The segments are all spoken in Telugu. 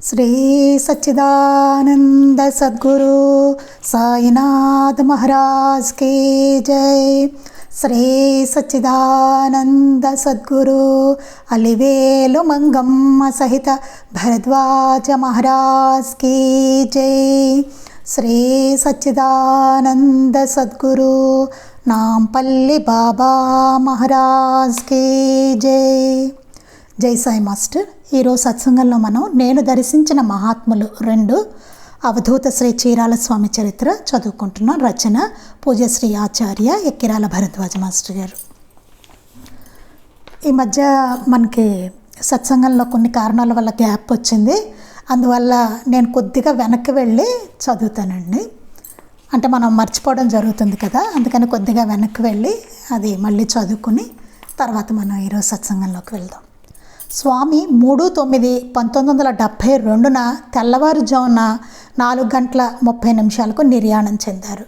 श्रीसच्चिदानन्द सद्गुरु साईनाथ महाराज के जय श्री सच्चिदानन्द सद्गुरु अलिवेलु मङ्गम्म सहित भरद्वाज महाराज के जय श्री सच्चिदानन्द सद्गुरु नाम्पल्लिबाबा महाराज के जय జై సాయి మాస్టర్. ఈరోజు సత్సంగంలో మనం నేను దర్శించిన మహాత్ములు రెండు అవధూత శ్రీ చీరాల స్వామి చరిత్ర చదువుకుంటున్నాం. రచన పూజశ్రీ ఆచార్య ఎక్కిరాల భరద్వాజ మాస్టర్ గారు. ఈ మధ్య మనకి సత్సంగంలో కొన్ని కారణాల వల్ల గ్యాప్ వచ్చింది. అందువల్ల నేను కొద్దిగా వెనక్కి వెళ్ళి చదువుతానండి. అంటే మనం మర్చిపోవడం జరుగుతుంది కదా అందుకని కొద్దిగా వెనక్కి వెళ్ళి అది మళ్ళీ చదువుకుని తర్వాత మనం ఈరోజు సత్సంగంలోకి వెళ్దాం. స్వామి మూడు తొమ్మిది పంతొమ్మిది వందల డెబ్భై రెండున తెల్లవారుజామున నాలుగు గంటల ముప్పై నిమిషాలకు నిర్యాణం చెందారు.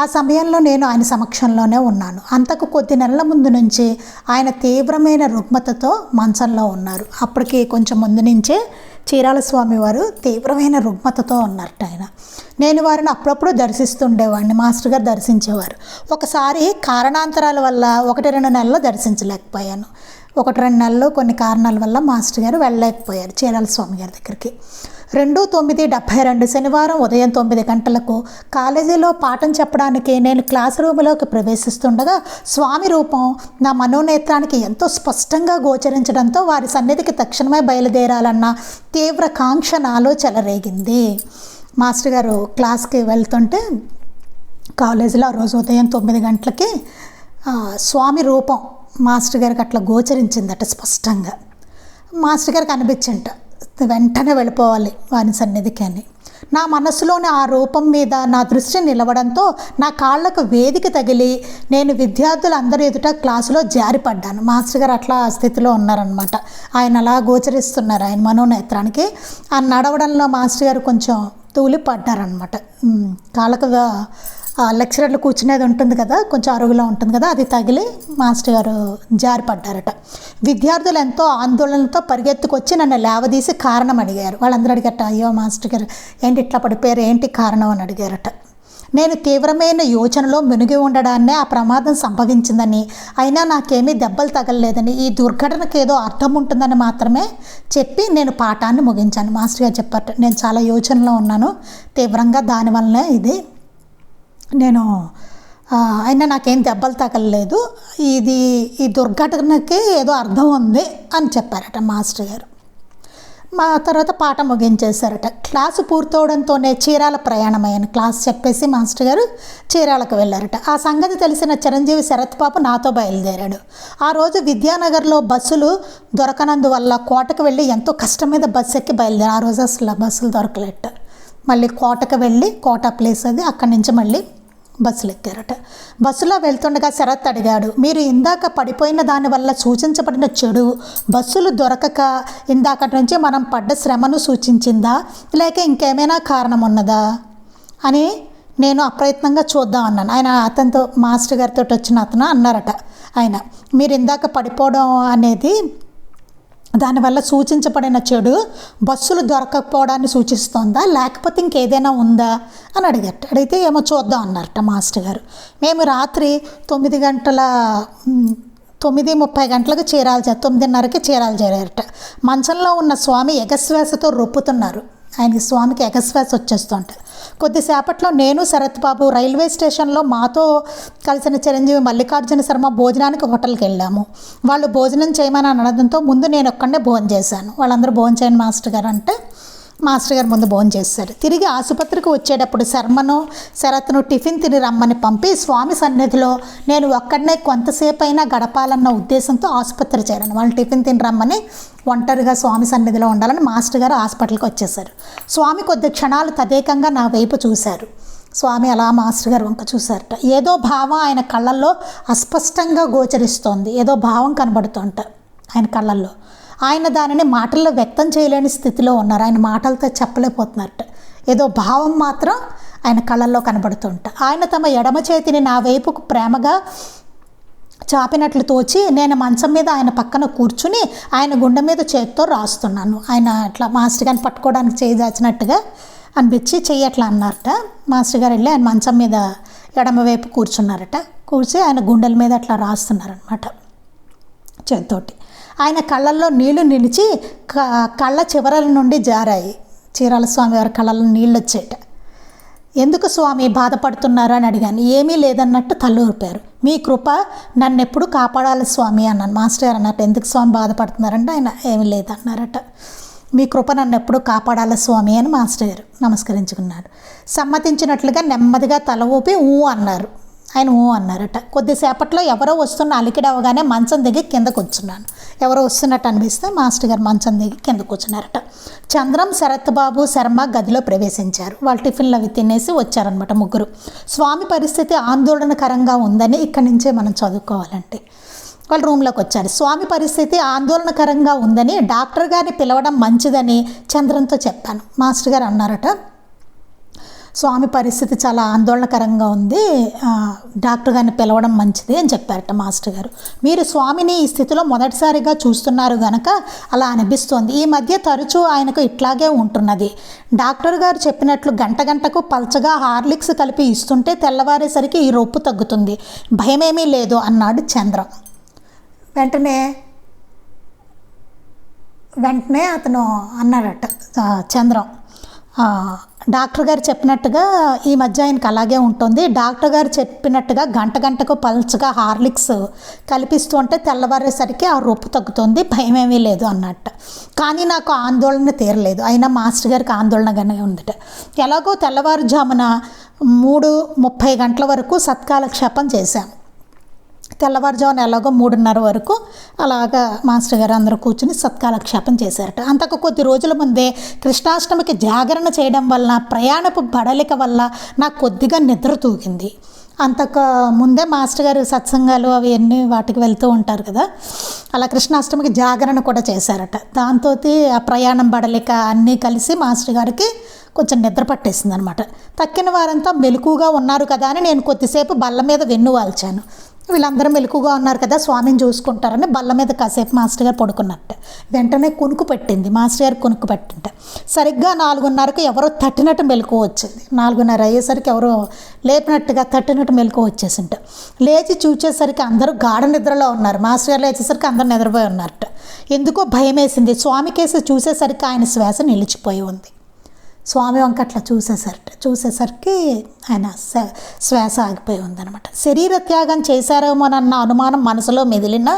ఆ సమయంలో నేను ఆయన సమక్షంలోనే ఉన్నాను. అంతకు కొద్ది నెలల ముందు నుంచి ఆయన తీవ్రమైన రుగ్మతతో మంచంలో ఉన్నారు. అప్పటికి కొంచెం ముందు నుంచే చీరాల స్వామి వారు తీవ్రమైన రుగ్మతతో ఉన్నట్టు ఆయన. నేను వారిని అప్పుడప్పుడు దర్శిస్తుండేవాడిని మాస్టర్ గారు దర్శించేవారు. ఒకసారి కారణాంతరాల వల్ల ఒకటి రెండు నెలలు దర్శించలేకపోయాను. ఒకటి రెండు నెలలు కొన్ని కారణాల వల్ల మాస్టర్ గారు వెళ్ళలేకపోయారు చీరాల స్వామి గారి దగ్గరికి. రెండు తొమ్మిది డెబ్భై రెండు శనివారం ఉదయం తొమ్మిది గంటలకు కాలేజీలో పాఠం చెప్పడానికి నేను క్లాస్ రూమ్లోకి ప్రవేశిస్తుండగా స్వామి రూపం నా మనోనేత్రానికి ఎంతో స్పష్టంగా గోచరించడంతో వారి సన్నిధికి తక్షణమే బయలుదేరాలన్న తీవ్ర కాంక్ష నాలో చెలరేగింది. మాస్టర్ గారు క్లాస్కి వెళ్తుంటే కాలేజీలో ఆ రోజు ఉదయం తొమ్మిది గంటలకి స్వామి రూపం మాస్టర్ గారికి అట్లా గోచరించిందట స్పష్టంగా. మాస్టర్ గారికి అనిపించింట వెంటనే వెళ్ళిపోవాలి వాని సన్నిధికి అని. నా మనసులోని ఆ రూపం మీద నా దృష్టి నిలవడంతో నా కాళ్ళకు వేదిక తగిలి నేను విద్యార్థులందరి ఎదుట క్లాసులో జారిపడ్డాను. మాస్టర్ గారు అట్లా ఆ స్థితిలో ఉన్నారనమాట ఆయన అలా గోచరిస్తున్నారు ఆయన మనోనేత్రానికి. ఆ నడవడంలో మాస్టర్ గారు కొంచెం తూలి పడ్డారనమాట కాళ్ళకు లెక్చరర్లు కూర్చునేది ఉంటుంది కదా కొంచెం అరుగులో ఉంటుంది కదా అది తగిలి మాస్టర్ గారు జారిపడ్డారట. విద్యార్థులు ఎంతో ఆందోళనతో పరిగెత్తుకొచ్చి నన్ను లేవదీసి కారణం అడిగారు. వాళ్ళందరూ అడిగట అయ్యో మాస్టర్ గారు ఏంటి ఇట్లా పడిపోయారు ఏంటి కారణం? అని అడిగారట. నేను తీవ్రమైన యోచనలో మునిగి ఉండడాన్నే ఆ ప్రమాదం సంభవించిందని అయినా నాకేమీ దెబ్బలు తగలలేదని ఈ దుర్ఘటనకు ఏదో అర్థం ఉంటుందని మాత్రమే చెప్పి నేను పాఠాన్ని ముగించాను. మాస్టర్ గారు చెప్పారు నేను చాలా యోచనలో ఉన్నాను తీవ్రంగా దానివల్లనే ఇది నేను అయినా నాకేం దెబ్బలు తగలలేదు. ఇది ఈ దుర్ఘటనకి ఏదో అర్థం ఉంది అని చెప్పారట మాస్టర్ గారు. మా తర్వాత పాఠం ముగించేశారట. క్లాసు పూర్తవడంతోనే చీరాల ప్రయాణమయ్యాను. క్లాస్ చెప్పేసి మాస్టర్ గారు చీరాలకు వెళ్ళారట. ఆ సంగతి తెలిసిన చిరంజీవి శరత్ బాబు నాతో బయలుదేరాడు. ఆ రోజు విద్యానగర్లో బస్సులు దొరకనందువల్ల కోటకు వెళ్ళి ఎంతో కష్టం మీద బస్సు ఎక్కి బయలుదేరారు. ఆ రోజు అసలు బస్సులు దొరకలేట. మళ్ళీ కోటకు వెళ్ళి కోట ప్లేస్ అది అక్కడి నుంచి మళ్ళీ బస్సులు ఎక్కారట బస్సులో వెళ్తుండగా శరత్ అడిగాడు మీరు ఇందాక పడిపోయిన దానివల్ల సూచించబడిన చెడు బస్సులు దొరకక ఇందాకటి నుంచి మనం పడ్డ శ్రమను సూచించిందా? లేక ఇంకేమైనా కారణం ఉన్నదా అని నేను అప్రయత్నంగా చూద్దాం అన్నాను. ఆయన అతనితో మాస్టర్ గారితో వచ్చిన అతను అన్నారట. ఆయన మీరు ఇందాక పడిపోవడం అనేది దానివల్ల సూచించబడిన చెడు బస్సులు దొరకకపోవడాన్ని సూచిస్తోందా? లేకపోతే ఇంకేదైనా ఉందా? అని అడిగట అడిగితే ఏమో చూద్దాం అన్నారట మాస్టర్ గారు. మేము రాత్రి తొమ్మిది గంటల తొమ్మిది ముప్పై గంటలకు చీరాలు తొమ్మిదిన్నరకి చీరాలు చేరారట. మంచంలో ఉన్న స్వామి ఎగశ్వాసతో రొప్పుతున్నారు. ఆయనకి స్వామికి ఎగశ్వాస వచ్చేస్తుంట. కొద్దిసేపట్లో నేను శరత్ బాబు రైల్వే స్టేషన్లో మాతో కలిసిన చిరంజీవి మల్లికార్జున శర్మ భోజనానికి హోటల్కి వెళ్ళాము. వాళ్ళు భోజనం చేయమని అనడంతో ముందు నేను ఒక్కడే భోజనం చేశాను వాళ్ళందరూ భోజనం చేయని మాస్టర్ గారు అంటే మాస్టర్ గారు ముందు భోజనం చేశారు తిరిగి ఆసుపత్రికి వచ్చేటప్పుడు శర్మను శరత్ను టిఫిన్ తిని రమ్మని పంపి స్వామి సన్నిధిలో నేను ఒక్కడనే కొంతసేపు అయినా గడపాలన్న ఉద్దేశంతో ఆసుపత్రి చేరాను. వాళ్ళు టిఫిన్ తిని రమ్మని ఒంటరిగా స్వామి సన్నిధిలో ఉండాలని మాస్టర్ గారు హాస్పిటల్కి వచ్చేసారు స్వామి కొద్ది క్షణాలు తదేకంగా నా వైపు చూశారు. స్వామి అలా మాస్టర్ గారు వంక చూశారట. ఏదో భావం ఆయన కళ్ళల్లో అస్పష్టంగా గోచరిస్తోంది. ఏదో భావం కనబడుతుంట ఆయన కళ్ళల్లో. ఆయన దానిని మాటల్లో వ్యక్తం చేయలేని స్థితిలో ఉన్నారు. ఆయన మాటలతో చెప్పలేకపోతున్నారట ఏదో భావం మాత్రం ఆయన కళ్ళల్లో కనబడుతుంట. ఆయన తమ ఎడమ చేతిని నా వైపుకు ప్రేమగా చాపినట్లు తోచి నేను మంచం మీద ఆయన పక్కన కూర్చుని ఆయన గుండె మీద చేతితో రాస్తున్నాను. ఆయన అట్లా మాస్టర్ గారిని పట్టుకోవడానికి చేయదాచినట్టుగా అనిపించి చెయ్యి అట్లా అన్నారట. మాస్టర్ గారు వెళ్ళి ఆయన మంచం మీద ఎడమవైపు కూర్చున్నారట. కూర్చి ఆయన గుండెల మీద అట్లా రాస్తున్నారనమాట చేతితోటి. ఆయన కళ్ళల్లో నీళ్ళు నిలిచి క- కళ్ళ చివరల నుండి జారాయి. చీరాల స్వామి వారి కళ్ళల్లో నీళ్ళు వచ్చేట. ఎందుకు స్వామి బాధపడుతున్నారు అని అడిగాను. ఏమీ లేదన్నట్టు తల్లూరిపారు మీ కృప నన్ను ఎప్పుడు కాపాడాలి స్వామి అన్నాను. మాస్టర్ గారు అన్నట్టు ఎందుకు స్వామి బాధపడుతున్నారంటే ఆయన ఏమీ లేదన్నారట. మీ కృప నన్ను ఎప్పుడు కాపాడాలి స్వామి అని మాస్టర్ గారు నమస్కరించుకున్నారు. సమ్మతించినట్లుగా నెమ్మదిగా తల ఊపి ఊ అన్నారు. ఆయన ఓ అన్నారట. కొద్దిసేపట్లో ఎవరో వస్తున్న అలికిడి అవగానే మంచం దిగి కిందకు వచ్చున్నాను. ఎవరో వస్తున్నట్టు అనిపిస్తే మాస్టర్ గారు మంచం దిగి కింద కూర్చున్నారట చంద్రం శరత్ బాబు శర్మ గదిలో ప్రవేశించారు. వాళ్ళు టిఫిన్లు అవి తినేసి వచ్చారనమాట ముగ్గురు. స్వామి పరిస్థితి ఆందోళనకరంగా ఉందని ఇక్కడి నుంచే మనం చదువుకోవాలంటే. వాళ్ళు రూమ్లోకి వచ్చారు. స్వామి పరిస్థితి ఆందోళనకరంగా ఉందని డాక్టర్ గారిని పిలవడం మంచిదని చంద్రంతో చెప్పాను. మాస్టర్ గారు అన్నారట స్వామి పరిస్థితి చాలా ఆందోళనకరంగా ఉంది. డాక్టర్ గారిని పిలవడం మంచిది అని చెప్పారట మాస్టర్ గారు. మీరు స్వామిని ఈ స్థితిలో మొదటిసారిగా చూస్తున్నారు గనక అలా అనిపిస్తోంది. ఈ మధ్య తరచూ ఆయనకు ఇట్లాగే ఉంటున్నది. డాక్టర్ గారు చెప్పినట్లు గంట గంటకు పల్చగా హార్లిక్స్ కలిపి ఇస్తుంటే తెల్లవారేసరికి ఈ రొప్పు తగ్గుతుంది. భయమేమీ లేదు అన్నాడు చంద్రం. వెంటనే వెంటనే అతను అన్నాడట చంద్రం. డాక్టర్ గారు చెప్పినట్టుగా ఈ మధ్య ఆయనకి అలాగే ఉంటుంది. డాక్టర్ గారు చెప్పినట్టుగా గంట గంటకు పల్చగా హార్లిక్స్ కల్పిస్తూ ఉంటే తెల్లవారేసరికి ఆ రొప్పు తగ్గుతుంది. భయం ఏమీ లేదు అన్నట్టు. కానీ నాకు ఆందోళన తీరలేదు. అయినా మాస్టర్ గారికి ఆందోళనగానే ఉందట. ఎలాగో తెల్లవారుజామున మూడు ముప్పై గంటల వరకు సత్కాలక్షేపం చేశాం. తెల్లవారుజామున ఎలాగో మూడున్నర వరకు అలాగా మాస్టర్ గారు అందరూ కూర్చుని సత్కాలక్షేపం చేశారట. అంతకు కొద్ది రోజుల ముందే కృష్ణాష్టమికి జాగరణ చేయడం వల్ల ప్రయాణపు బడలిక వల్ల నాకు కొద్దిగా నిద్ర తూగింది. అంతకు ముందే మాస్టర్ గారు సత్సంగాలు అవి అన్నీ వాటికి వెళ్తూ ఉంటారు కదా అలా కృష్ణాష్టమికి జాగరణ కూడా చేశారట. దాంతో ఆ ప్రయాణం బడలిక అన్నీ కలిసి మాస్టర్ గారికి కొంచెం నిద్ర పట్టేసింది అనమాట తక్కిన వారంతా మెలకుగా ఉన్నారు కదా అని నేను కొద్దిసేపు బల్ల మీద వెన్ను వాల్చాను. వీళ్ళందరూ మెలకుగా ఉన్నారు కదా స్వామిని చూసుకుంటారని బల్ల మీద కాసేపు మాస్టర్ గారు పడుకున్నట్టు. వెంటనే కొనుక్కు పెట్టింది మాస్టర్ గారు కొనుక్కు పెట్టింట. సరిగ్గా నాలుగున్నరకు ఎవరో తట్టినట్టు మెలకు వచ్చింది నాలుగున్నర అయ్యేసరికి ఎవరో లేపినట్టుగా తట్టినట్టు మెలకు వచ్చేసింట. లేచి చూచేసరికి అందరూ గాఢ నిద్రలో ఉన్నారు. మాస్టర్ గారు లేచేసరికి అందరూ నిద్రపోయి ఉన్నారట. ఎందుకో భయం వేసింది స్వామి కేసు చూసేసరికి ఆయన శ్వాస నిలిచిపోయి ఉంది. స్వామి వంక అట్లా చూసేసరికి చూసేసరికి ఆయన శ్వ- శ్వాస ఆగిపోయి ఉందనమాట శరీర త్యాగం చేశారేమోనన్న అనుమానం మనసులో మెదిలిన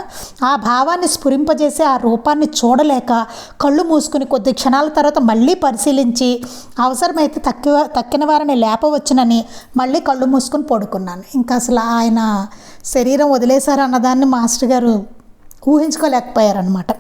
ఆ భావాన్ని స్ఫురింపజేసి ఆ రూపాన్ని చూడలేక కళ్ళు మూసుకుని కొద్ది క్షణాల తర్వాత మళ్ళీ పరిశీలించి అవసరమైతే తక్కువ తక్కిన వారిని లేపవచ్చునని మళ్ళీ కళ్ళు మూసుకుని పడుకున్నాను. ఇంకా అసలు ఆయన శరీరం వదిలేశారు అన్నదాన్ని మాస్టర్ గారు ఊహించుకోలేకపోయారనమాట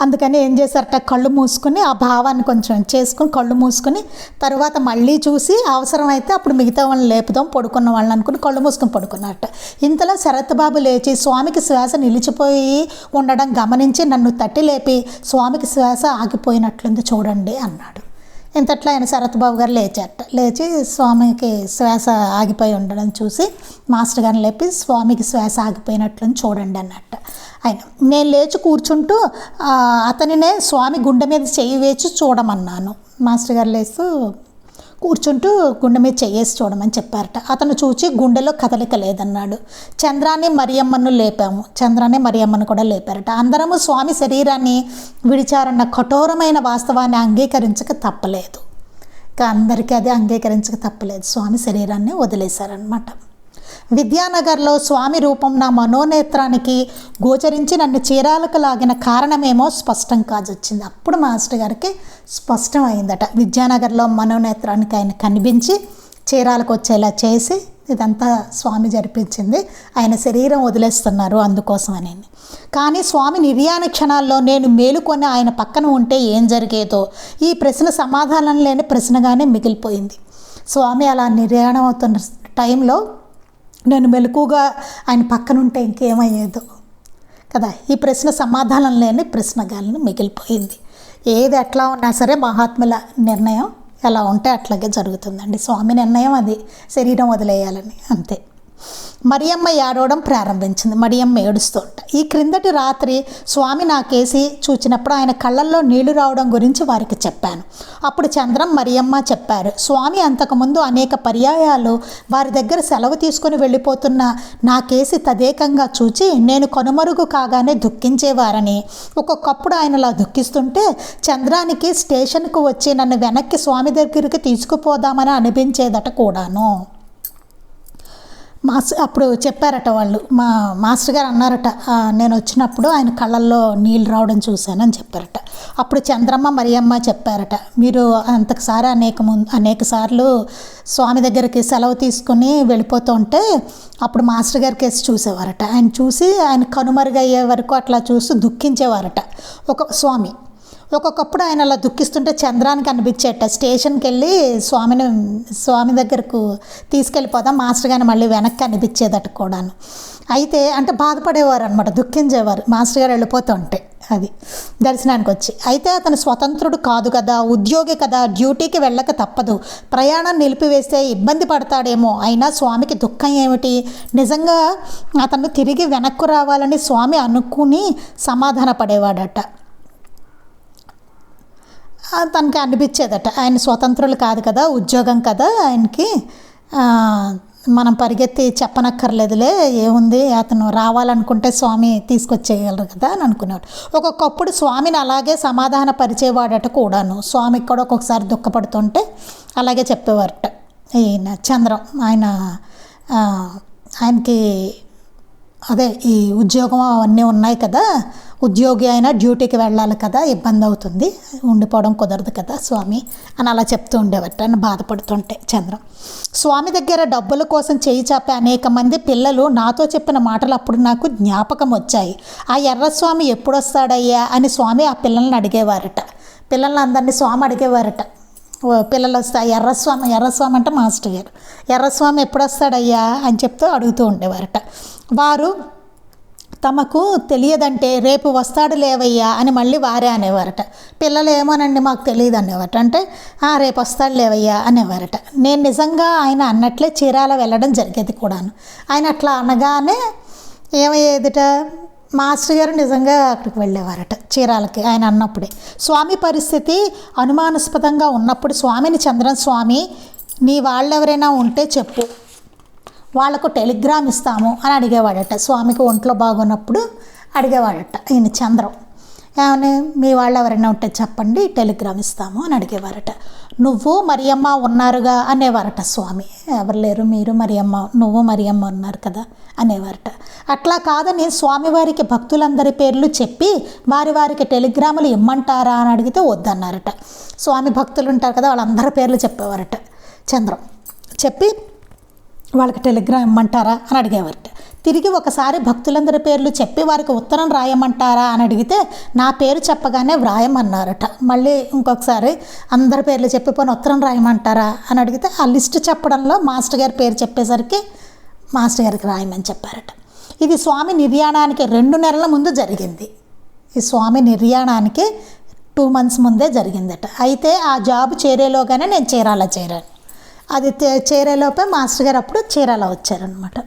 అందుకని ఏం చేశారట? కళ్ళు మూసుకుని ఆ భావాన్ని కొంచెం చేసుకుని కళ్ళు మూసుకుని తర్వాత మళ్ళీ చూసి అవసరమైతే అప్పుడు మిగతా వాళ్ళని లేపుదాం పడుకున్న వాళ్ళని అనుకుని కళ్ళు మూసుకుని పడుకున్నారట. ఇంతలో శరత్ బాబు లేచి స్వామికి శ్వాస నిలిచిపోయి ఉండడం గమనించి నన్ను తట్టి లేపి స్వామికి శ్వాస ఆగిపోయినట్లుంది చూడండి అన్నాడు. ఇంతట్లో ఆయన శరత్బాబు గారు లేచారట. లేచి స్వామికి శ్వాస ఆగిపోయి ఉండడం చూసి మాస్టర్ గారిని లేపి స్వామికి శ్వాస ఆగిపోయినట్లని చూడండి అన్నట్ట. ఆయన నేను లేచి కూర్చుంటూ అతనినే స్వామి గుండె మీద చేయి వేచి చూడమన్నాను. మాస్టర్ గారు లేస్తూ కూర్చుంటూ గుండె మీద చెయ్యేసి చూడమని చెప్పారట. అతను చూచి గుండెలో కదలిక లేదన్నాడు. చంద్రాన్ని మరియమ్మను లేపాము. చంద్రాన్ని మరియమ్మను కూడా లేపారట. అందరము స్వామి శరీరాన్ని విడిచారన్న కఠోరమైన వాస్తవాన్ని అంగీకరించక తప్పలేదు. ఇంకా అందరికీ అది అంగీకరించక తప్పలేదు. స్వామి శరీరాన్ని వదిలేశారనమాట విద్యానగర్లో స్వామి రూపం నా మనోనేత్రానికి గోచరించి నన్ను చీరాలకు లాగిన కారణమేమో స్పష్టం కాజొచ్చింది. అప్పుడు మాస్టర్ గారికి స్పష్టం అయిందట విద్యానగర్లో మనోనేత్రానికి ఆయన కనిపించి చీరాలకు వచ్చేలా చేసి ఇదంతా స్వామి జరిపించింది. ఆయన శరీరం వదిలేస్తున్నారు అందుకోసమని. కానీ స్వామి నిర్యాణ క్షణాల్లో నేను మేలుకొని ఆయన పక్కన ఉంటే ఏం జరిగేదో ఈ ప్రశ్న సమాధానం లేని ప్రశ్నగానే మిగిలిపోయింది. స్వామి అలా నిర్యాణం అవుతున్న టైంలో నేను మెలకుగా ఆయన పక్కనుంటే ఇంకేమయ్యేదో కదా. ఈ ప్రశ్న సమాధానం లేని ప్రశ్నగాలను మిగిలిపోయింది. ఏది ఎట్లా ఉన్నా సరే మహాత్ముల నిర్ణయం ఎలా ఉంటే అట్లాగే జరుగుతుందండి. స్వామి నిర్ణయం అది. శరీరం వదిలేయాలని అంతే. మరియమ్మ ఏడవడం ప్రారంభించింది. మరియమ్మ ఏడుస్తూ ఉంటా ఈ క్రిందటి రాత్రి స్వామి నాకేసి చూచినప్పుడు ఆయన కళ్ళల్లో నీళ్ళు రావడం గురించి వారికి చెప్పాను. అప్పుడు చంద్రం మరియమ్మ చెప్పారు స్వామి అంతకుముందు అనేక పర్యాయాలు వారి దగ్గర సెలవు తీసుకొని వెళ్ళిపోతున్న నాకేసి తదేకంగా చూచి నేను కనుమరుగు కాగానే దుఃఖించేవారని. ఒక్కొక్కప్పుడు ఆయనలా దుఃఖిస్తుంటే చంద్రానికి స్టేషన్కు వచ్చి నన్ను వెనక్కి స్వామి దగ్గరికి తీసుకుపోదామని అనిపించేదట కూడాను. మాస్ అప్పుడు చెప్పారట వాళ్ళు. మా మాస్టర్ గారు అన్నారట నేను వచ్చినప్పుడు ఆయన కళ్ళల్లో నీళ్ళు రావడం చూశానని చెప్పారట. అప్పుడు చంద్రమ్మ మరియమ్మ చెప్పారట మీరు అంతకుసారి అనేక ముందు అనేక సార్లు స్వామి దగ్గరికి సెలవు తీసుకుని వెళ్ళిపోతూ ఉంటే అప్పుడు మాస్టర్ గారికి వేసి చూసేవారట. ఆయన చూసి ఆయన కనుమరుగయ్యే వరకు అట్లా చూసి దుఃఖించేవారట. ఒక స్వామి ఒక్కొక్కప్పుడు ఆయన అలా దుఃఖిస్తుంటే చంద్రానికి అనిపించేట. స్టేషన్కి వెళ్ళి స్వామిని స్వామి దగ్గరకు తీసుకెళ్ళిపోదాం మాస్టర్ గారిని మళ్ళీ వెనక్కి అనిపించేదట కూడాను. అయితే అంటే బాధపడేవారు అనమాట దుఃఖించేవారు మాస్టర్ గారు వెళ్ళిపోతుంటే అది దర్శనానికి వచ్చి అయితే అతను స్వతంత్రుడు కాదు కదా ఉద్యోగి కదా డ్యూటీకి వెళ్ళక తప్పదు. ప్రయాణం నిలిపివేస్తే ఇబ్బంది పడతాడేమో అయినా స్వామికి దుఃఖం ఏమిటి? నిజంగా అతను తిరిగి వెనక్కు రావాలని స్వామి అనుకుని సమాధాన పడేవాడట తనకి అనిపించేదట. ఆయన స్వతంత్రులు కాదు కదా ఉద్యోగం కదా ఆయనకి. మనం పరిగెత్తి చెప్పనక్కర్లేదులే ఏముంది అతను రావాలనుకుంటే స్వామి తీసుకొచ్చేయగలరు కదా అని అనుకునేవాడు ఒక్కొక్కప్పుడు స్వామిని అలాగే సమాధాన పరిచేవాడట కూడాను. స్వామికి కూడా ఒక్కొక్కసారి దుఃఖపడుతుంటే అలాగే చెప్పేవారట. ఈయన చంద్రం ఆయన ఆయనకి అదే ఈ ఉద్యోగం అవన్నీ ఉన్నాయి కదా ఉద్యోగి అయినా డ్యూటీకి వెళ్ళాలి కదా ఇబ్బంది అవుతుంది ఉండిపోవడం కుదరదు కదా స్వామి అని అలా చెప్తూ ఉండేవారు అని బాధపడుతుంటే చంద్రం. స్వామి దగ్గర డబ్బుల కోసం చేయి చాపే అనేక మంది పిల్లలు నాతో చెప్పిన మాటలు అప్పుడు నాకు జ్ఞాపకం వచ్చాయి. ఆ ఎర్రస్వామి ఎప్పుడొస్తాడయ్యా అని స్వామి ఆ పిల్లల్ని అడిగేవారట. పిల్లలందరినీ స్వామి అడిగేవారట. పిల్లలు వస్తా ఎర్రస్వామి ఎర్రస్వామి అంటే మాస్టర్ గారు. ఎర్రస్వామి ఎప్పుడు వస్తాడయ్యా అని చెప్తూ అడుగుతూ ఉండేవారట. వారు తమకు తెలియదంటే రేపు వస్తాడు లేవయ్యా అని మళ్ళీ వారే అనేవారట. పిల్లలు ఏమోనండి మాకు తెలియదు అనేవారట. అంటే "ఆ, రేపు వస్తాడు లేవయ్యా అనేవారట. నేను నిజంగా ఆయన అన్నట్లే చీరాల వెళ్ళడం జరిగేది కూడాను. ఆయన అట్లా అనగానే ఏమయ్యేదిట మాస్టర్ గారు నిజంగా అక్కడికి వెళ్ళేవారట చీరాలకి ఆయన అన్నప్పుడే. స్వామి పరిస్థితి అనుమానాస్పదంగా ఉన్నప్పుడు స్వామిని చంద్రన్ స్వామి నీ వాళ్ళెవరైనా ఉంటే చెప్పు. వాళ్ళకు టెలిగ్రామ్ ఇస్తాము అని అడిగేవాడట. స్వామికి ఒంట్లో బాగున్నప్పుడు అడిగేవాడట ఈయన చంద్రం. ఏమని మీ వాళ్ళు ఎవరైనా ఉంటే చెప్పండి టెలిగ్రామ్ ఇస్తాము అని అడిగేవారట. నువ్వు మరియమ్మ ఉన్నారుగా అనేవారట స్వామి. ఎవరు లేరు మీరు మరియమ్మ నువ్వు మరియమ్మ ఉన్నారు కదా అనేవారట. అట్లా కాదని స్వామివారికి భక్తులందరి పేర్లు చెప్పి వారి వారికి టెలిగ్రాములు ఇమ్మంటారా అని అడిగితే వద్దన్నారట. స్వామి భక్తులు ఉంటారు కదా వాళ్ళందరి పేర్లు చెప్పేవారట చంద్రం. చెప్పి వాళ్ళకి టెలిగ్రామ్ ఇమ్మంటారా అని అడిగేవారట. తిరిగి ఒకసారి భక్తులందరి పేర్లు చెప్పి వారికి ఉత్తరం రాయమంటారా అని అడిగితే నా పేరు చెప్పగానే వ్రాయమన్నారట. మళ్ళీ ఇంకొకసారి అందరి పేర్లు చెప్పి ఉత్తరం రాయమంటారా అని అడిగితే ఆ లిస్ట్ చెప్పడంలో మాస్టర్ గారి పేరు చెప్పేసరికి మాస్టర్ గారికి రాయమని చెప్పారట. ఇది స్వామి నిర్యాణానికి రెండు నెలల ముందు జరిగింది. ఈ స్వామి నిర్యాణానికి టూ మంత్స్ ముందే జరిగిందట. అయితే ఆ జాబ్ చేరేలోగానే నేను చీరాల చేరాను. అది చేరేలోపే మాస్టర్ గారు అప్పుడు చీరాల వచ్చారనమాట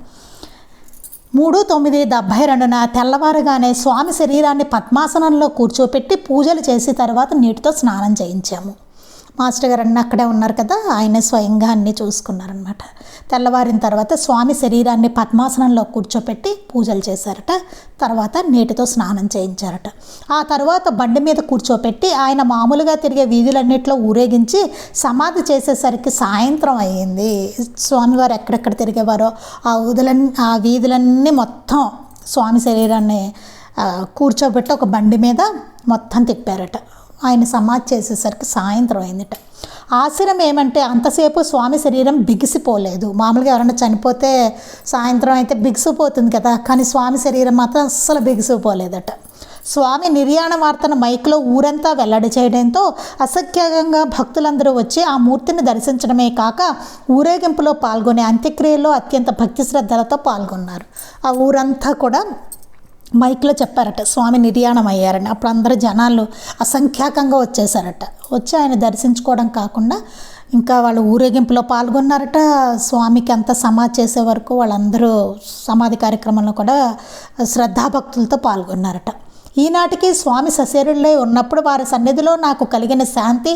మూడు తొమ్మిది డెబ్భై రెండున తెల్లవారుగానే స్వామి శరీరాన్ని పద్మాసనంలో కూర్చోపెట్టి పూజలు చేసి తర్వాత నీటితో స్నానం చేయించాము. మాస్టర్ గారు అన్న అక్కడే ఉన్నారు కదా ఆయనే స్వయంగా అన్నీ చూసుకున్నారనమాట తెల్లవారిన తర్వాత స్వామి శరీరాన్ని పద్మాసనంలో కూర్చోపెట్టి పూజలు చేశారట తర్వాత నీటితో స్నానం చేయించారట. ఆ తర్వాత బండి మీద కూర్చోపెట్టి ఆయన మామూలుగా తిరిగే వీధులన్నింటిలో ఊరేగించి సమాధి చేసేసరికి సాయంత్రం అయ్యింది. స్వామివారు ఎక్కడెక్కడ తిరిగేవారో ఆ ఊదులన్నీ ఆ వీధులన్నీ మొత్తం స్వామి శరీరాన్ని కూర్చోబెట్టి ఒక బండి మీద మొత్తం తిప్పారట. ఆయన సమాధి చేసేసరికి సాయంత్రం అయిందిట. ఆశ్చర్యం ఏమంటే అంతసేపు స్వామి శరీరం బిగిసిపోలేదు. మామూలుగా ఎవరైనా చనిపోతే సాయంత్రం అయితే బిగిసిపోతుంది కదా కానీ స్వామి శరీరం మాత్రం అస్సలు బిగిసిపోలేదట. స్వామి నిర్యాణ వార్తను మైక్లో ఊరంతా వెల్లడి చేయడంతో అసఖ్యంగా భక్తులందరూ వచ్చి ఆ మూర్తిని దర్శించడమే కాక ఊరేగింపులో పాల్గొనే అంత్యక్రియల్లో అత్యంత భక్తి శ్రద్ధలతో పాల్గొన్నారు. ఆ ఊరంతా కూడా మైక్లో చెప్పారట స్వామి నిర్యాణం అయ్యారని అప్పుడు అందరు జనాలు అసంఖ్యాకంగా వచ్చేసారట వచ్చి ఆయన దర్శించుకోవడం కాకుండా ఇంకా వాళ్ళు ఊరేగింపులో పాల్గొన్నారట. స్వామికి అంత సమాధి చేసే వరకు వాళ్ళందరూ సమాధి కార్యక్రమంలో కూడా శ్రద్ధాభక్తులతో పాల్గొన్నారట. ఈనాటికి స్వామి సశరీరులే ఉన్నప్పుడు వారి సన్నిధిలో నాకు కలిగిన శాంతి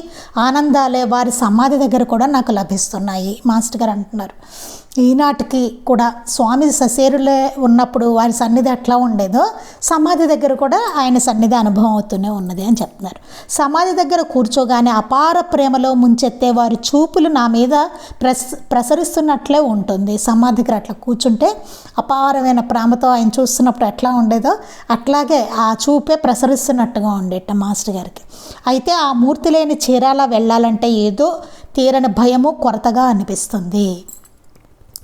ఆనందాలే వారి సమాధి దగ్గర కూడా నాకు లభిస్తున్నాయి మాస్టర్ గారు అంటున్నారు. ఈనాటికి కూడా స్వామి ససేరులే ఉన్నప్పుడు వారి సన్నిధి ఎట్లా ఉండేదో సమాధి దగ్గర కూడా ఆయన సన్నిధి అనుభవం అవుతూనే ఉన్నది అని చెప్తున్నారు. సమాధి దగ్గర కూర్చోగానే అపార ప్రేమలో ముంచెత్తే వారి చూపులు నా మీద ప్రస్ ప్రసరిస్తున్నట్లే ఉంటుంది. సమాధి దగ్గర అట్లా కూర్చుంటే అపారమైన ప్రేమతో ఆయన చూస్తున్నప్పుడు ఎట్లా ఉండేదో అట్లాగే ఆ చూపే ప్రసరిస్తున్నట్టుగా ఉండేట మాస్టర్ గారికి. అయితే ఆ మూర్తి లేని చీరాల వెళ్ళాలంటే ఏదో తీరని భయము కొరతగా అనిపిస్తుంది.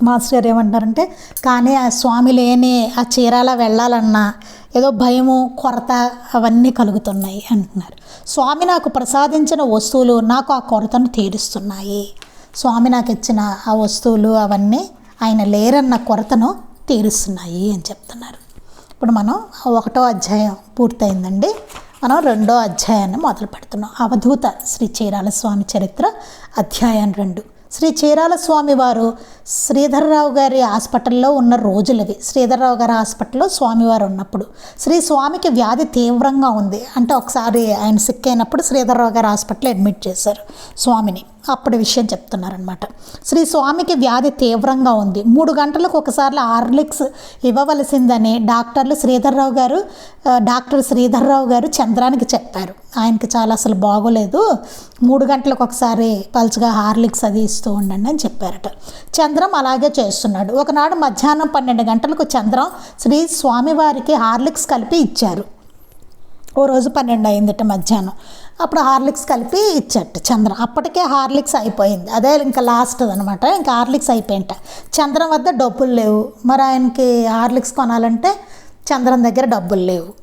మాస్టర్ గారు ఏమంటారంటే కానీ ఆ స్వామి లేని ఆ చీరాల వెళ్ళాలన్నా ఏదో భయము కొరత అవన్నీ కలుగుతున్నాయి అంటున్నారు. స్వామి నాకు ప్రసాదించిన వస్తువులు నాకు ఆ కొరతను తీరుస్తున్నాయి. స్వామి నాకు ఇచ్చిన ఆ వస్తువులు అవన్నీ ఆయన లేరన్న కొరతను తీరుస్తున్నాయి అని చెప్తున్నారు. ఇప్పుడు మనం ఒకటో అధ్యాయం పూర్తయిందండి. మనం రెండో అధ్యాయాన్ని మొదలు పెడుతున్నాం. అవధూత శ్రీ చీరాల స్వామి చరిత్ర అధ్యాయం రెండు. శ్రీ చీరాల స్వామివారు శ్రీధర్రావు గారి హాస్పిటల్లో ఉన్న రోజులవి. శ్రీధర్రావు గారి హాస్పిటల్లో స్వామివారు ఉన్నప్పుడు. శ్రీ స్వామికి వ్యాధి తీవ్రంగా ఉంది. అంటే ఒకసారి ఆయన సిక్ అయినప్పుడు శ్రీధర్రావు గారి హాస్పిటల్లో అడ్మిట్ చేశారు స్వామిని. అప్పుడు విషయం చెప్తున్నారనమాట శ్రీ స్వామికి వ్యాధి తీవ్రంగా ఉంది. మూడు గంటలకు ఒకసారి హార్లిక్స్ ఇవ్వవలసిందని డాక్టర్లు శ్రీధర్రావు గారు డాక్టర్ శ్రీధర్రావు గారు చంద్రానికి చెప్పారు. ఆయనకి చాలా అసలు బాగోలేదు. మూడు గంటలకు ఒకసారి పలుచగా హార్లిక్స్ అది ఇస్తూ ఉండండి అని చెప్పారట. చంద్రం అలాగే చేస్తున్నాడు. ఒకనాడు మధ్యాహ్నం పన్నెండు గంటలకు చంద్రం శ్రీ స్వామివారికి హార్లిక్స్ కలిపి ఇచ్చారు. ఓ రోజు పన్నెండు అయిందట మధ్యాహ్నం. అప్పుడు హార్లిక్స్ కలిపి ఇచ్చట చంద్రం. అప్పటికే హార్లిక్స్ అయిపోయింది. అదే ఇంకా లాస్ట్ అనమాట ఇంకా హార్లిక్స్ అయిపోయింట. చంద్రం వద్ద డబ్బులు లేవు. మరి ఆయనకి హార్లిక్స్ కొనాలంటే చంద్రం దగ్గర డబ్బులు లేవు.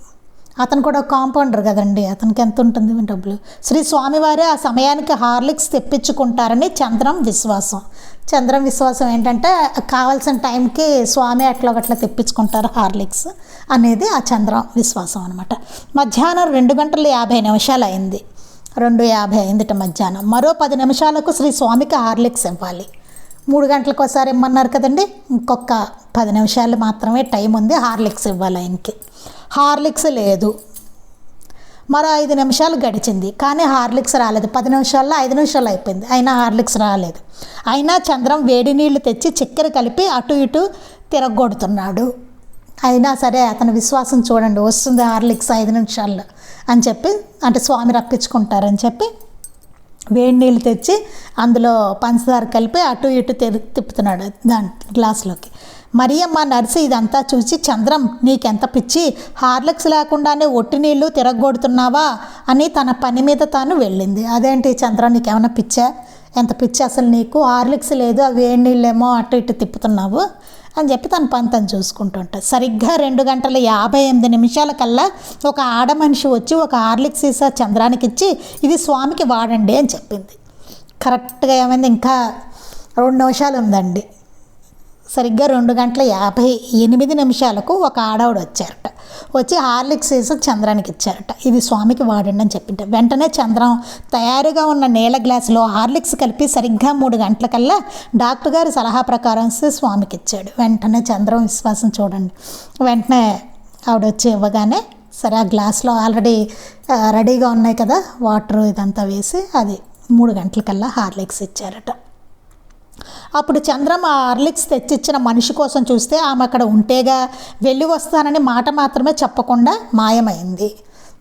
అతను కూడా కాంపౌండర్ కదండి. అతనికి ఎంత ఉంటుంది డబ్బులు? శ్రీ స్వామివారే ఆ సమయానికి హార్లిక్స్ తెప్పించుకుంటారని చంద్రం విశ్వాసం. చంద్రం విశ్వాసం ఏంటంటే కావాల్సిన టైంకి స్వామి అట్లా ఒకట్లా తెప్పించుకుంటారు హార్లిక్స్ అనేది ఆ చంద్రం విశ్వాసం అనమాట మధ్యాహ్నం రెండు గంటల యాభై నిమిషాలు అయింది. రెండు యాభై అయిందిట మధ్యాహ్నం. మరో పది నిమిషాలకు శ్రీ స్వామికి హార్లిక్స్ ఇవ్వాలి. మూడు గంటలకు ఒకసారి ఇమ్మన్నారు కదండి. ఇంకొక పది నిమిషాలు మాత్రమే టైం ఉంది హార్లిక్స్ ఇవ్వాలి ఆయనకి. హార్లిక్స్ లేదు. మరో ఐదు నిమిషాలు గడిచింది. కానీ హార్లిక్స్ రాలేదు. పది నిమిషాల్లో ఐదు నిమిషాలు అయిపోయింది. అయినా హార్లిక్స్ రాలేదు. అయినా చంద్రం వేడి నీళ్ళు తెచ్చి చక్కెర కలిపి అటు ఇటు తిరగొడుతున్నాడు. అయినా సరే అతని విశ్వాసం చూడండి వస్తుంది హార్లిక్స్ ఐదు నిమిషాల్లో అని చెప్పి అంటే స్వామి రప్పించుకుంటారని చెప్పి వేడి నీళ్ళు తెచ్చి అందులో పంచదార కలిపి అటు ఇటు తెరు తిప్పుతున్నాడు దాని గ్లాసులోకి. మరియమ్మ నర్సు ఇదంతా చూసి చంద్రం నీకెంత పిచ్చి? హార్లిక్స్ లేకుండానే ఒట్టి నీళ్ళు తిరగొడుతున్నావా? అని తన పని మీద తాను వెళ్ళింది. అదేంటి చంద్రం నీకేమైనా పిచ్చా? ఎంత పిచ్చి అసలు నీకు? హార్లిక్స్ లేదు అవి వేడి నీళ్ళేమో అటు ఇటు తిప్పుతున్నావు? అని చెప్పి తన పని తను సరిగ్గా రెండు గంటల యాభై ఎనిమిది నిమిషాల కల్లా ఒక ఆడ మనిషి వచ్చి ఒక హార్లిక్స్ సీసా చంద్రానికి ఇచ్చి ఇది స్వామికి వాడండి అని చెప్పింది. కరెక్ట్గా ఏమైంది? ఇంకా రెండు నిమిషాలు ఉందండి. సరిగ్గా రెండు గంటల యాభై ఎనిమిది నిమిషాలకు ఒక ఆడవిడ వచ్చారట. వచ్చి హార్లిక్స్ వేసి చంద్రానికి ఇచ్చారట. ఇది స్వామికి వాడండి అని చెప్పింట. వెంటనే చంద్రం తయారుగా ఉన్న నీళ్ళ గ్లాసులో హార్లిక్స్ కలిపి సరిగ్గా మూడు గంటలకల్లా డాక్టర్ గారి సలహా ప్రకారం స్వామికి ఇచ్చాడు. వెంటనే చంద్రం విశ్వాసం చూడండి. వెంటనే ఆవిడ వచ్చి ఇవ్వగానే సరే ఆ గ్లాస్లో ఆల్రెడీ రెడీగా ఉన్నాయి కదా వాటర్ ఇదంతా వేసి అది మూడు గంటలకల్లా హార్లిక్స్ ఇచ్చారట. అప్పుడు చంద్రం ఆ హార్లిక్స్ తెచ్చిచ్చిన మనిషి కోసం చూస్తే ఆమె అక్కడ ఉంటేగా వెళ్ళి వస్తానని మాట మాత్రమే చెప్పకుండా మాయమైంది.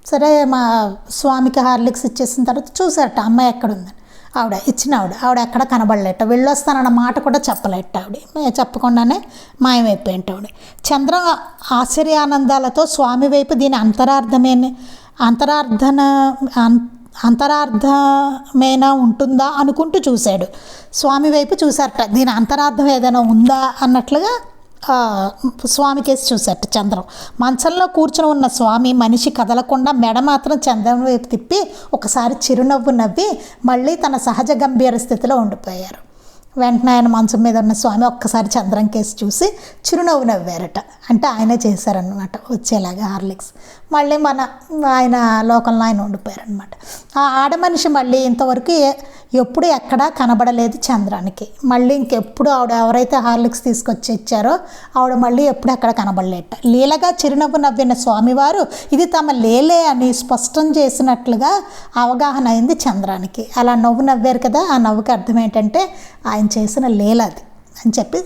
సరే మా స్వామికి హార్లిక్స్ ఇచ్చేసిన తర్వాత చూసారట అమ్మాయి ఎక్కడుందని. ఆవిడ ఇచ్చిన ఆవిడ ఆవిడ ఎక్కడ కనబడలేట వెళ్ళొస్తానన్న మాట కూడా చెప్పలేట ఆవిడ. చెప్పకుండానే మాయమైపోయింట ఆవిడ. చంద్ర ఆశ్చర్యానందాలతో స్వామి వైపు దీని అంతరార్థమేని అంతరార్థన అం- అంతరార్థమేనా ఉంటుందా అనుకుంటూ చూశాడు. స్వామి వైపు చూశారట దీని అంతరార్థం ఏదైనా ఉందా అన్నట్లుగా స్వామి కేసి చూశారట చంద్రం. మంచంలో కూర్చుని ఉన్న స్వామి మనిషి కదలకుండా మెడ మాత్రం చంద్రం వైపు తిప్పి ఒకసారి చిరునవ్వు నవ్వి మళ్ళీ తన సహజ గంభీర స్థితిలో ఉండిపోయారు. వెంటనే ఆయన మంచం మీద ఉన్న స్వామి ఒక్కసారి చంద్రం కేసి చూసి చిరునవ్వు నవ్వారట. అంటే ఆయనే చేశారనమాట వచ్చేలాగా హార్లిక్స్. మళ్ళీ మన ఆయన లోకంలో ఆయన ఉండిపోయారనమాట ఆ ఆడ మనిషి మళ్ళీ ఇంతవరకు ఎప్పుడు ఎక్కడా కనబడలేదు చంద్రానికి. మళ్ళీ ఇంకెప్పుడు ఆవిడ ఎవరైతే హార్లిక్స్ తీసుకొచ్చి ఇచ్చారో ఆవిడ మళ్ళీ ఎప్పుడు ఎక్కడ కనబడలేట. లీలగా చిరునవ్వు నవ్విన స్వామివారు ఇది తమ లేలే అని స్పష్టం చేసినట్లుగా అవగాహన అయింది చంద్రానికి. అలా నవ్వు నవ్వారు కదా ఆ నవ్వుకి అర్థం ఏంటంటే ఆయన చేసిన లీల అది అని చెప్పి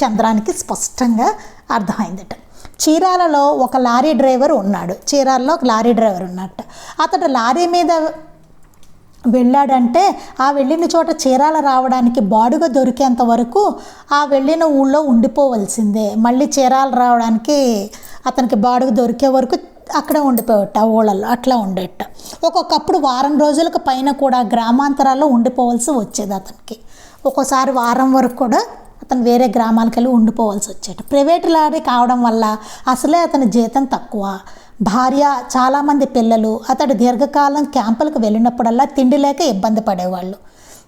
చంద్రానికి స్పష్టంగా అర్థమైందట. చీరాలలో ఒక లారీ డ్రైవర్ ఉన్నాడు. చీరాలలో ఒక లారీ డ్రైవర్ ఉన్నట్ట. అతడు లారీ మీద వెళ్ళాడంటే ఆ వెళ్ళిన చోట చీరాల రావడానికి బాడుగ దొరికేంత వరకు ఆ వెళ్ళిన ఊళ్ళో ఉండిపోవలసిందే. మళ్ళీ చీరాలు రావడానికి అతనికి బాడుగ దొరికే వరకు అక్కడే ఉండిపోయట ఆ ఊళ్ళల్లో అట్లా ఉండేట. ఒక్కొక్కప్పుడు వారం రోజులకు పైన కూడా గ్రామాంతరాల్లో ఉండిపోవాల్సి వచ్చేది అతనికి. ఒక్కోసారి వారం వరకు కూడా అతను వేరే గ్రామాలకు వెళ్ళి ఉండిపోవాల్సి వచ్చేట ప్రైవేట్ లారీ కావడం వల్ల అసలే అతని జీతం తక్కువ. భార్య చాలామంది పిల్లలు అతడు దీర్ఘకాలం క్యాంపులకు వెళ్ళినప్పుడల్లా తిండి లేక ఇబ్బంది పడేవాళ్ళు.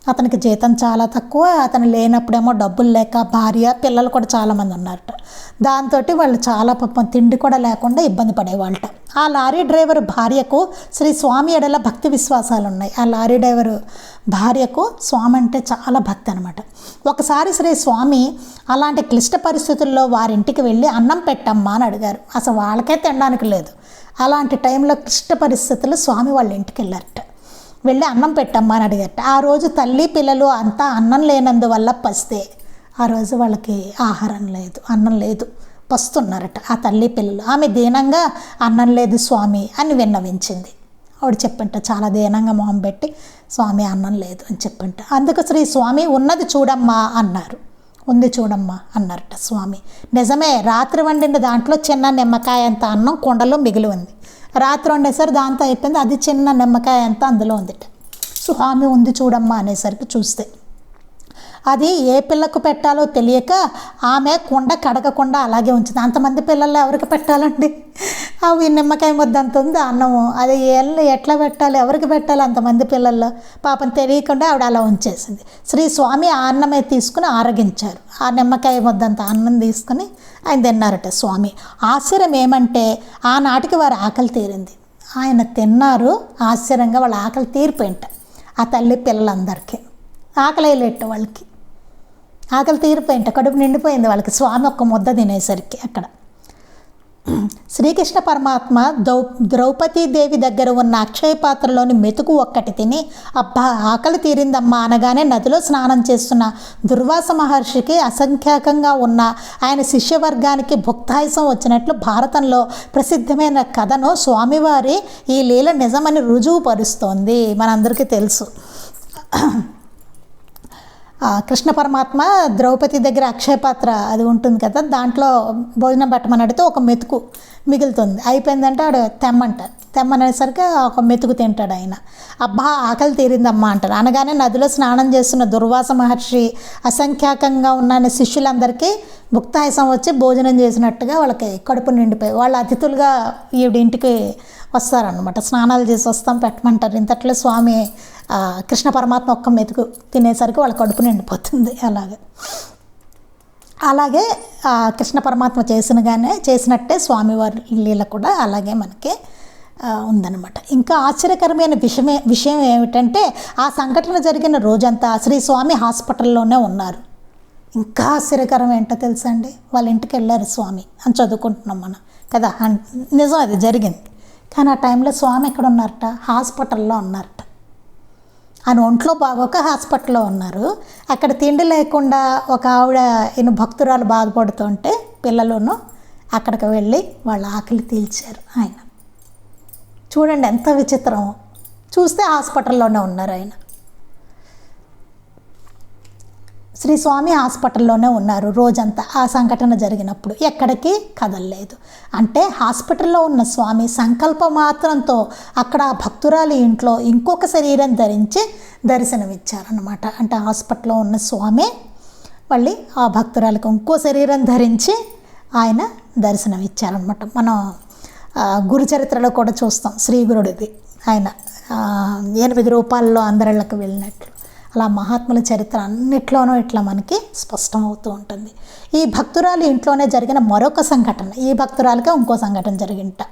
అతనికి జీతం చాలా తక్కువ అతను లేనప్పుడేమో డబ్బులు లేక భార్య పిల్లలు కూడా చాలామంది ఉన్నారట. దాంతో వాళ్ళు చాలా పాపం తిండి కూడా లేకుండా ఇబ్బంది పడేవాళ్ళట. ఆ లారీ డ్రైవర్ భార్యకు శ్రీ స్వామి ఎడల భక్తి విశ్వాసాలు ఉన్నాయి ఆ లారీ డ్రైవరు భార్యకు స్వామి అంటే చాలా భక్తి అనమాట ఒకసారి శ్రీ స్వామి అలాంటి క్లిష్ట పరిస్థితుల్లో వారింటికి వెళ్ళి అన్నం పెట్టమ్మా అని అడిగారు. అసలు వాళ్ళకే తినడానికి లేదు. అలాంటి టైంలో క్లిష్ట పరిస్థితుల్లో స్వామి వాళ్ళ ఇంటికి వెళ్ళారట. వెళ్ళి అన్నం పెట్టమ్మా అని అడిగట. ఆ రోజు తల్లి పిల్లలు అంతా అన్నం లేనందువల్ల పస్తే. ఆ రోజు వాళ్ళకి ఆహారం లేదు అన్నం లేదు. పస్తున్నారట ఆ తల్లి పిల్లలు. ఆమె దీనంగా అన్నం లేదు స్వామి అని విన్నవించింది. ఆవిడ చెప్పంట చాలా దీనంగా మొహం పెట్టి స్వామి అన్నం లేదు అని చెప్పంట. అందుకు శ్రీ స్వామి ఉన్నది చూడమ్మా అన్నారు. ఉంది చూడమ్మా అన్నారట స్వామి. నిజమే రాత్రి వండిన దాంట్లో చిన్న నిమ్మకాయ అంత అన్నం కుండలో మిగిలి ఉంది. రాత్రి వండేసరికి దాంతో అయిపోయింది. అది చిన్న నిమ్మకాయ అంత అందులో ఉందిట. ఆమె ఉంది చూడమ్మా అనేసరికి చూస్తే. అది ఏ పిల్లకు పెట్టాలో తెలియక ఆమె కుండ కడగకుండా అలాగే ఉంచింది. అంతమంది పిల్లలు ఎవరికి పెట్టాలండి? అవి నిమ్మకాయ ముద్ద అంత ఉంది అన్నము అది ఎల్లు ఎట్లా పెట్టాలి ఎవరికి పెట్టాలి అంతమంది పిల్లల్లో? పాపం తెలియకుండా ఆవిడ అలా ఉంచేసింది. శ్రీ స్వామి ఆ అన్నమే తీసుకుని ఆరగించారు. ఆ నిమ్మకాయ ముద్దంత అన్నం తీసుకుని ఆయన తిన్నారట స్వామి. ఆశ్చర్యం ఏమంటే ఆనాటికి వారి ఆకలి తీరింది. ఆయన తిన్నారు ఆశ్చర్యంగా వాళ్ళ ఆకలి తీరిపోయింట ఆ తల్లి పిల్లలందరికీ. ఆకలి వేయలేట వాళ్ళకి. ఆకలి తీరిపోయింట కడుపు నిండిపోయింది వాళ్ళకి. స్వామి ఒక్క ముద్ద తినేసరికి అక్కడ. శ్రీకృష్ణ పరమాత్మ ద్రౌ ద్రౌపదీదేవి దగ్గర ఉన్న అక్షయ పాత్రలోని మెతుకు ఒక్కటి తిని అబ్బా ఆకలి తీరిందమ్మా అనగానే నదిలో స్నానం చేస్తున్న దుర్వాస మహర్షికి అసంఖ్యాకంగా ఉన్న ఆయన శిష్యవర్గానికి భుక్తాయసం వచ్చినట్లు భారతంలో ప్రసిద్ధమైన కథను స్వామివారి ఈ లీల నిజమని రుజువు పరుస్తోంది మనందరికీ తెలుసు. కృష్ణ పరమాత్మ ద్రౌపది దగ్గర అక్షయపాత్ర అది ఉంటుంది కదా దాంట్లో భోజనం పెట్టమని అడిగితే ఒక మెతుకు. మిగులుతుంది. అయిపోయిందంటే ఆడు తెమ్మంటారు తెమ్మనేసరికి ఒక మెతుకు తింటాడు ఆయన. అబ్బా ఆకలి తీరిందమ్మా అంటారు. అనగానే నదిలో స్నానం చేస్తున్న దుర్వాస మహర్షి అసంఖ్యాకంగా ఉన్న శిష్యులందరికీ ముక్తాయసం వచ్చి భోజనం చేసినట్టుగా వాళ్ళకి కడుపు నిండిపోయి వాళ్ళ అతిథులుగా ఈవిడ ఇంటికి వస్తారనమాట స్నానాలు చేసి వస్తాం పెట్టమంటారు. ఇంతట్లో స్వామి కృష్ణ పరమాత్మ ఒక్క మెతుకు తినేసరికి వాళ్ళ కడుపు నిండిపోతుంది అలాగే. అలాగే కృష్ణ పరమాత్మ చేసినగానే చేసినట్టే స్వామివారి లీల కూడా అలాగే మనకి ఉందన్నమాట. ఇంకా ఆశ్చర్యకరమైన విషయమే విషయం ఏమిటంటే ఆ సంఘటన జరిగిన రోజంతా శ్రీ స్వామి హాస్పిటల్లోనే ఉన్నారు. ఇంకా ఆశ్చర్యకరం ఏంటో తెలుసా అండి? వాళ్ళ ఇంటికి వెళ్ళారు స్వామి. అని చదువుకుంటున్నాం మనం కదా? నిజం అది జరిగింది. కానీ ఆ టైంలో స్వామి ఎక్కడ ఉన్నారట? హాస్పిటల్లో ఉన్నారట. ఆయన ఒంట్లో బాగోక హాస్పిటల్లో ఉన్నారు. అక్కడ తిండి లేకుండా ఒక ఆవిడ ఈయన భక్తురాలు బాధపడుతుంటే పిల్లలను అక్కడికి వెళ్ళి వాళ్ళ ఆకలి తీల్చారు ఆయన. చూడండి ఎంత విచిత్రం. చూస్తే హాస్పిటల్లోనే ఉన్నారు ఆయన. శ్రీ స్వామి హాస్పిటల్లోనే ఉన్నారు. రోజంతా ఆ సంఘటన జరిగినప్పుడు ఎక్కడికి కదలలేదు. అంటే హాస్పిటల్లో ఉన్న స్వామి సంకల్ప మాత్రంతో అక్కడ ఆ భక్తురాలి ఇంట్లో ఇంకొక శరీరం ధరించి దర్శనమిచ్చారనమాట అంటే హాస్పిటల్లో ఉన్న స్వామి మళ్ళీ ఆ భక్తురాలికి ఇంకో శరీరం ధరించి ఆయన దర్శనం ఇచ్చారనమాట మనం గురుచరిత్రలో కూడా చూస్తాం శ్రీ గురుడిది. ఆయన ఎనిమిది రూపాయల్లో అందరిళ్ళకి వెళ్ళినట్లు. అలా మహాత్ముల చరిత్ర అన్నిట్లోనూ ఇట్లా మనకి స్పష్టమవుతూ ఉంటుంది. ఈ భక్తురాలు ఇంట్లోనే జరిగిన మరొక సంఘటన ఈ భక్తురాలకే ఇంకో సంఘటన జరిగింట.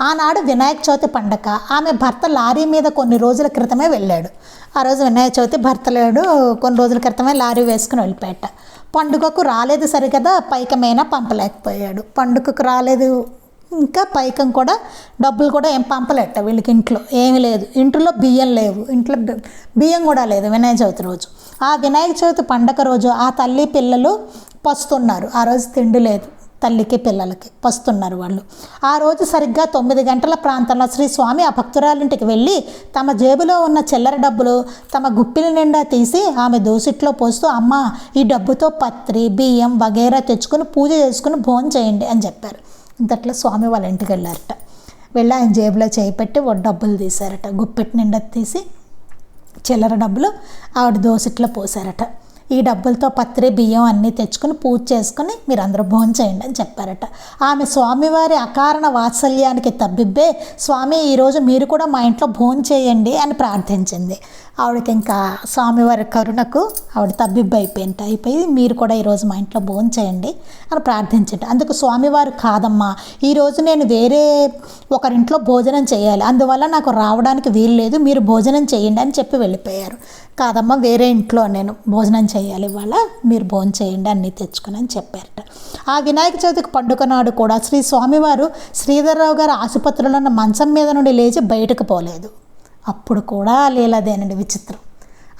ఆనాడు వినాయక చవితి పండగ ఆమె భర్త లారీ మీద కొన్ని రోజుల క్రితమే వెళ్ళాడు. ఆ రోజు వినాయక చవితి భర్త లేడు కొన్ని రోజుల క్రితమే లారీ వేసుకుని వెళ్ళిపోయాట. పండుగకు రాలేదు సరికదా పైకమైనా పంపలేకపోయాడు. పండుగకు రాలేదు ఇంకా పైకం కూడా డబ్బులు కూడా ఏం పంపలేట వీళ్ళకి ఇంట్లో. ఏమీ లేదు. ఇంట్లో బియ్యం లేవు. ఇంట్లో బియ్యం కూడా లేదు వినాయక చవితి రోజు. ఆ వినాయక చవితి పండగ రోజు ఆ తల్లి పిల్లలు పస్తున్నారు. ఆ రోజు తిండి లేదు తల్లికి పిల్లలకి పస్తున్నారు వాళ్ళు. ఆ రోజు సరిగ్గా తొమ్మిది గంటల ప్రాంతంలో శ్రీ స్వామి ఆ భక్తురాలింటికి వెళ్ళి తమ జేబులో ఉన్న చిల్లర డబ్బులు తమ గుప్పిల నిండా తీసి ఆమె దోసిట్లో పోస్తూ అమ్మ ఈ డబ్బుతో పత్రి బియ్యం వగేరా తెచ్చుకొని పూజ చేసుకుని భోజనం చేయండి అని చెప్పారు. ఇంతట్లో స్వామి వాళ్ళ ఇంటికి వెళ్ళారట. వెళ్ళి ఆయన జేబులో చేయి పెట్టి డబ్బులు తీశారట. గుప్పెట్ నిండా తీసి చిల్లర డబ్బులు ఆవిడ దోసిట్లో పోసారట ఈ డబ్బులతో పత్రి బియ్యం అన్నీ తెచ్చుకొని పూజ చేసుకుని మీరు అందరూ భోజనం చేయండి అని చెప్పారట. ఆమె స్వామివారి అకారణ వాత్సల్యానికి తబ్బిబ్బే స్వామి ఈరోజు మీరు కూడా మా ఇంట్లో భోజనం చేయండి అని ప్రార్థించింది. ఆవిడకి ఇంకా స్వామివారి కరుణకు ఆవిడ తబ్బిబ్బు అయిపోయింట అయిపోయి మీరు కూడా ఈరోజు మా ఇంట్లో భోజనం చేయండి అని ప్రార్థించండి అందుకు స్వామివారు కాదమ్మా ఈరోజు నేను వేరే ఒకరింట్లో భోజనం చేయాలి. అందువల్ల నాకు రావడానికి వీలు లేదు మీరు భోజనం చేయండి అని చెప్పి వెళ్ళిపోయారు. కాదమ్మా వేరే ఇంట్లో నేను భోజనం చేయాలి. ఇవాళ మీరు భోజనం చేయండి అన్నీ తెచ్చుకుని అని చెప్పారట. ఆ వినాయక చవితికి పండుగ నాడు కూడా శ్రీ స్వామివారు శ్రీధర్రావు గారు ఆసుపత్రిలో ఉన్న మంచం మీద నుండి లేచి బయటకు పోలేదు. అప్పుడు కూడా లీలాదేనండి విచిత్రం.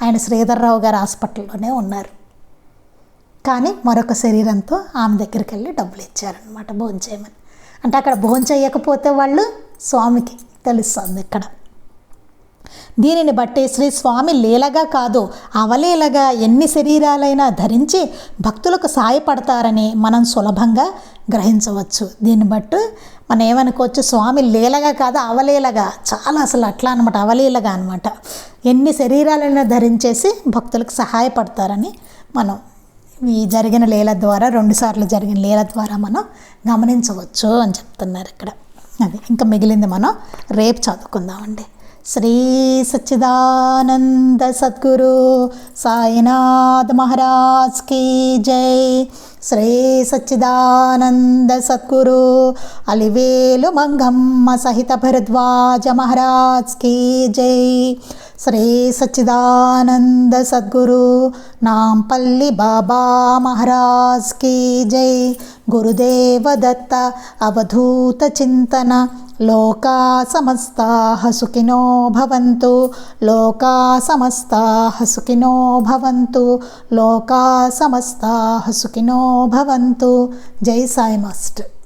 ఆయన శ్రీధర్రావు గారు హాస్పిటల్లోనే ఉన్నారు. కానీ మరొక శరీరంతో ఆమె దగ్గరికి వెళ్ళి డబ్బులు ఇచ్చారనమాట భోజనం చేయమని. అంటే అక్కడ భోజనం చేయకపోతే వాళ్ళు స్వామికి తెలుస్తుంది ఇక్కడ. దీనిని బట్టి శ్రీ స్వామి లీలగా కాదు అవలీలగా ఎన్ని శరీరాలైనా ధరించి భక్తులకు సాయపడతారని మనం సులభంగా గ్రహించవచ్చు. దీన్ని బట్టి మనం ఏమనుకోవచ్చు స్వామి లీలగా కాదు అవలీలగా. చాలా అసలు అట్లా అనమాట అవలీలగా అనమాట ఎన్ని శరీరాలైనా ధరించేసి భక్తులకు సహాయపడతారని మనం ఈ జరిగిన లీల ద్వారా రెండుసార్లు జరిగిన లీల ద్వారా మనం గమనించవచ్చు అని చెప్తున్నారు ఇక్కడ. అది ఇంకా మిగిలింది మనం రేపు చదువుకుందామండి. శ్రీ సచ్చిదానంద సద్గురు సాయినాథ్ మహారాజ్ కీ జై. శ్రీ సచ్చిదానంద సద్గురు అలివేలు మంగమ్మ సహిత భరద్వాజ మహారాజ్ కీ జై. శ్రీ సచ్చిదానంద సద్గురు. నాంపల్లి బాబా మహారాజ్ కీ జై. గురుదేవ దత్త అవధూత చింతన. లోకా సమస్తా సుఖినో భవంతు. లోకా సమస్తా సుఖినో భవంతు. లోకా సమస్తా సుఖినో భవంతు. జై సాయి మాస్టర్.